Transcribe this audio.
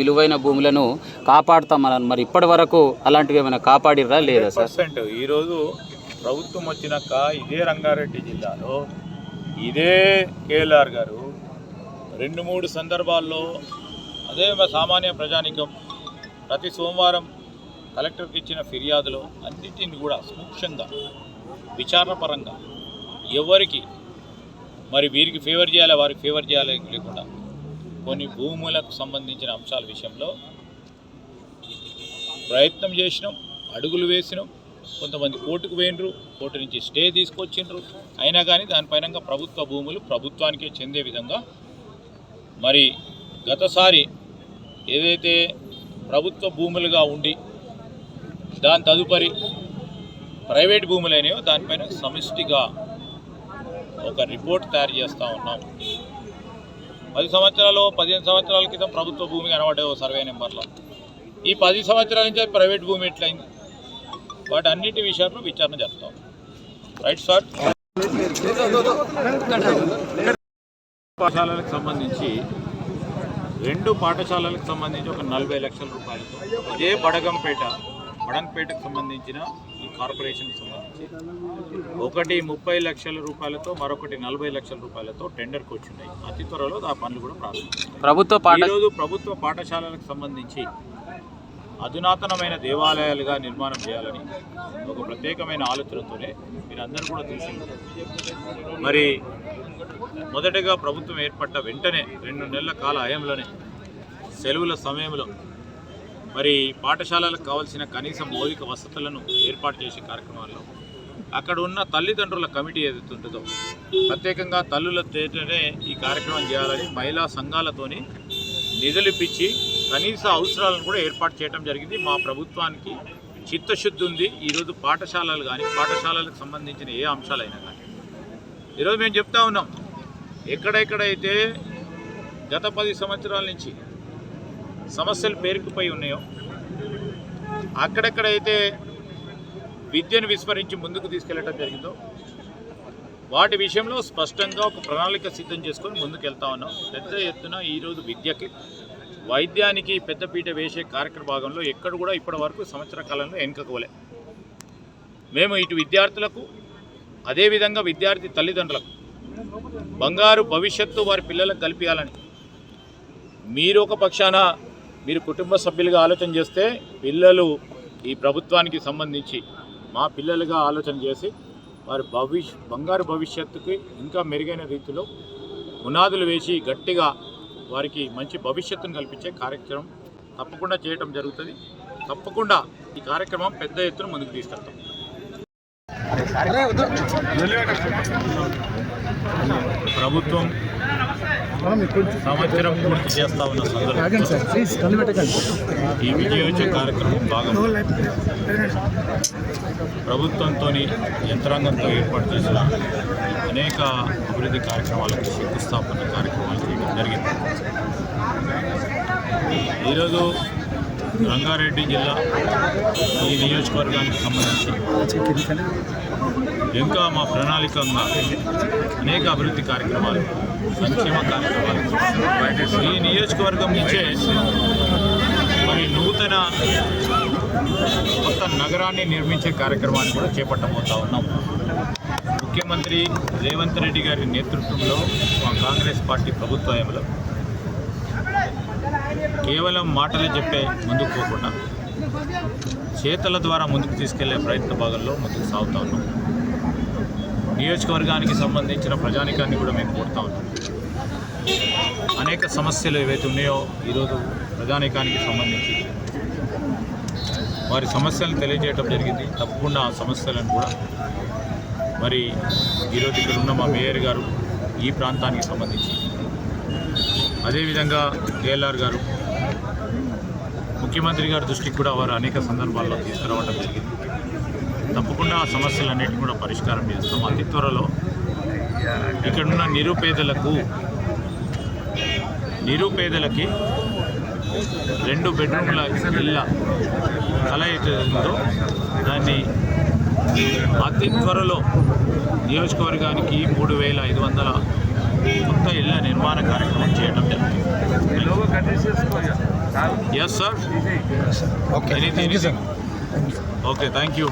విలువైన భూములను కాపాడుతామన్నారు. మరి ఇప్పటి వరకు అలాంటివి ఏమైనా కాపాడిర్రా? లేదా సార్? పర్సెంట్. ఈరోజు ప్రభుత్వం వచ్చినాక ఇదే రంగారెడ్డి జిల్లాలో ఇదే కేఎల్ఆర్ గారు రెండు మూడు సందర్భాల్లో అదే సామాన్య ప్రజానికం ప్రతి సోమవారం కలెక్టర్కి ఇచ్చిన ఫిర్యాదులో అన్నింటిని కూడా సూక్ష్మంగా విచారణపరంగా ఎవరికి మరి వీరికి ఫేవర్ చేయాలి వారికి ఫేవర్ చేయాలి లేకుండా కొన్ని భూములకు సంబంధించిన అంశాల విషయంలో ప్రయత్నం చేసినాం అడుగులు వేసినాం. కొంతమంది కోర్టుకు పోయినరు కోర్టు నుంచి స్టే తీసుకొచ్చిండ్రు. అయినా కానీ దానిపైన ప్రభుత్వ భూములు ప్రభుత్వానికే చెందే విధంగా మరి గతసారి ఏదైతే ప్రభుత్వ భూములుగా ఉండి దాని తదుపరి ప్రైవేట్ భూములైనయో దానిపైన సమిష్టిగా ఒక రిపోర్ట్ తయారు చేస్తూ ఉన్నాం. పది సంవత్సరాలు పదిహేను సంవత్సరాల క్రితం ప్రభుత్వ భూమి కనబడే ఓ సర్వే నెంబర్లో. ఈ పది సంవత్సరాల నుంచి ప్రైవేట్ భూమి ఎట్లయింది? వాటి అన్నిటి విషయాలను విచారణ జరుపుతాం. రైట్ సార్ పాఠశాలలకు సంబంధించి రెండు పాఠశాలలకు సంబంధించి ఒక నలభై లక్షల రూపాయలతో ఏ బడగంపేట బడంపేటకు సంబంధించిన ఈ కార్పొరేషన్కి సంబంధించి. ఒకటి ముప్పై లక్షల రూపాయలతో మరొకటి నలభై లక్షల రూపాయలతో టెండర్కి వచ్చినాయి అతి త్వరలో ఆ పనులు కూడా ప్రారంభిస్తాయి ప్రభుత్వ ఈరోజు ప్రభుత్వ పాఠశాలలకు సంబంధించి అధునాతనమైన దేవాలయాలుగా నిర్మాణం చేయాలని ఒక ప్రత్యేకమైన ఆలోచనతోనే మీరందరూ కూడా చూసి మరి మొదటగా ప్రభుత్వం ఏర్పడ్డ వెంటనే రెండు నెలల కాల హయంలోనే సెలవుల సమయంలో మరి పాఠశాలలకు కావాల్సిన కనీస మౌలిక వసతులను ఏర్పాటు చేసే కార్యక్రమాల్లో అక్కడ ఉన్న తల్లిదండ్రుల కమిటీ ఏదైతే ఉంటుందో ప్రత్యేకంగా తల్లుల తేటనే ఈ కార్యక్రమం చేయాలని మహిళా సంఘాలతోని నిధులిపించి కనీస అవసరాలను కూడా ఏర్పాటు చేయడం జరిగింది. మా ప్రభుత్వానికి చిత్తశుద్ధి ఉంది. ఈరోజు పాఠశాలలు కానీ పాఠశాలలకు సంబంధించిన ఏ అంశాలైనా కానీ ఈరోజు మేము చెప్తా ఉన్నాం ఎక్కడెక్కడైతే గత పది సంవత్సరాల నుంచి సమస్యలు పేరుకుపోయి ఉన్నాయో అక్కడెక్కడైతే విద్యను విస్మరించి ముందుకు తీసుకెళ్ళటం జరిగిందో వాటి విషయంలో స్పష్టంగా ఒక ప్రణాళిక సిద్ధం చేసుకొని ముందుకు వెళ్తా ఉన్నాం. పెద్ద ఎత్తున ఈరోజు విద్యకి వైద్యానికి పెద్దపీట వేసే కార్యక్రమ భాగంలో ఎక్కడ కూడా ఇప్పటి వరకు సంవత్సర కాలంలో వెనుకకోలే మేము ఇటు విద్యార్థులకు అదేవిధంగా విద్యార్థి తల్లిదండ్రులకు బంగారు భవిష్యత్తు వారి పిల్లలకు కల్పించాలని మీరు ఒక పక్షాన మీరు కుటుంబ సభ్యులుగా ఆలోచన చేస్తే పిల్లలు ఈ ప్రభుత్వానికి సంబంధించి మా పిల్లలుగా ఆలోచన చేసి వారి భవిష్ బంగారు భవిష్యత్తుకి ఇంకా మెరుగైన రీతిలో పునాదులు వేసి గట్టిగా వారికి మంచి భవిష్యత్తును కల్పించే కార్యక్రమం తప్పకుండా చేయటం జరుగుతుంది. తప్పకుండా ఈ కార్యక్రమం పెద్ద ఎత్తున ముందుకు తీసుకెళ్తాం. ప్రభుత్వం సంవత్సరం పూర్తి చేస్తా ఉన్న సందర్భంలో ఈ విజయోత్సవ కార్యక్రమం భాగం. ప్రభుత్వంతో యంత్రాంగంతో ఏర్పాటు చేసిన అనేక అభివృద్ధి కార్యక్రమాలకు శంకుస్థాపన కార్యక్రమాలు చేయడం జరిగింది. ఈరోజు రంగారెడ్డి జిల్లా ఈ నియోజకవర్గానికి సంబంధించి ఇంకా మా ప్రణాళికంగా అనేక అభివృద్ధి కార్యక్రమాలు సంక్షేమ కార్యక్రమాలు. ఈ నియోజకవర్గం నుంచే మరి నూతన కొత్త నగరాన్ని నిర్మించే కార్యక్రమాన్ని కూడా చేపట్టబోతా ఉన్నాం. ముఖ్యమంత్రి రేవంత్ రెడ్డి గారి నేతృత్వంలో మా కాంగ్రెస్ పార్టీ ప్రభుత్వంలో కేవలం మాటలే చెప్పే ముందుకు పోకుండా చేతల ద్వారా ముందుకు తీసుకెళ్ళే ప్రయత్న భాగంలో ముందుకు సాగుతా ఉన్నాం. నియోజకవర్గానికి సంబంధించిన ప్రజానికాన్ని కూడా మేము కోరుతా ఉన్నాం. అనేక సమస్యలు ఏవైతే ఉన్నాయో ఈరోజు ప్రజానికానికి సంబంధించి వారి సమస్యలను తెలియజేయటం జరిగింది. తప్పకుండా ఆ సమస్యలను కూడా మరి ఈరోజు ఇక్కడ ఉన్న మా మేయర్ గారు ఈ ప్రాంతానికి సంబంధించి. అదేవిధంగా కేఎల్ఆర్ గారు ముఖ్యమంత్రి గారి దృష్టికి కూడా వారు అనేక సందర్భాల్లో తీసుకురావడం జరిగింది. తప్పకుండా ఆ సమస్యలన్నిటిని కూడా పరిష్కారం చేస్తాం. అతి త్వరలో ఇక్కడున్న నిరుపేదలకు నిరుపేదలకి రెండు బెడ్రూమ్ల ఇళ్ళ కళ అయితే ఉందో దాన్ని అతి త్వరలో నియోజకవర్గానికి మూడు వేల ఐదు వందల కొత్త ఇళ్ళ నిర్మాణ కార్యక్రమం చేయడం yes sir okay thank you